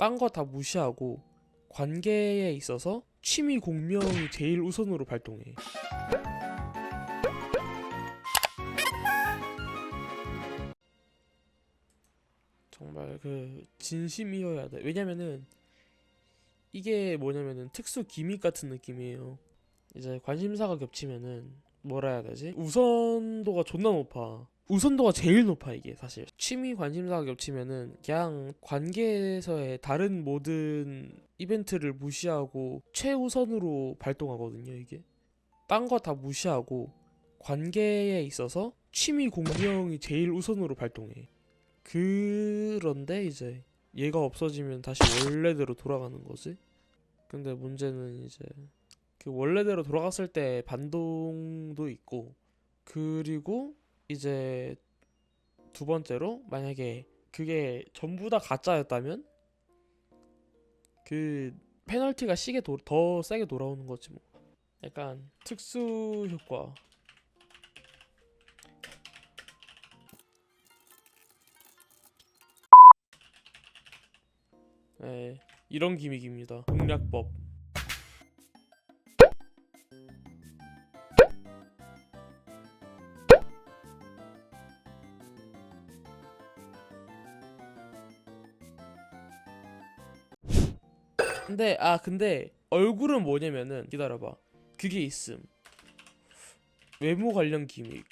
딴 거 다 무시하고 관계에 있어서 취미 공명이 제일 우선으로 발동해. 정말 그 진심이어야 돼. 왜냐면은 이게 뭐냐면은 특수 기믹 같은 느낌이에요. 이제 관심사가 겹치면은 뭐라 해야 되지? 우선도가 존나 높아. 우선도가 제일 높아 이게 사실. 취미 관심사가 겹치면은 그냥 관계에서의 다른 모든 이벤트를 무시하고 최우선으로 발동하거든요 이게. 딴 거 다 무시하고 관계에 있어서 취미 공명이 제일 우선으로 발동해. 그런데 이제 얘가 없어지면 다시 원래대로 돌아가는 거지. 근데 문제는 이제 그 원래대로 돌아갔을 때 반동도 있고 그리고 이제 두 번째로 만약에 그게 전부 다 가짜였다면 그 페널티가 시게 도, 더 세게 돌아오는 거지 뭐. 약간 특수 효과. 네, 이런 기믹입니다. 공략법. 근데 아 근데 얼굴은 뭐냐면은 기다려봐. 그게 있음. 외모 관련 기믹.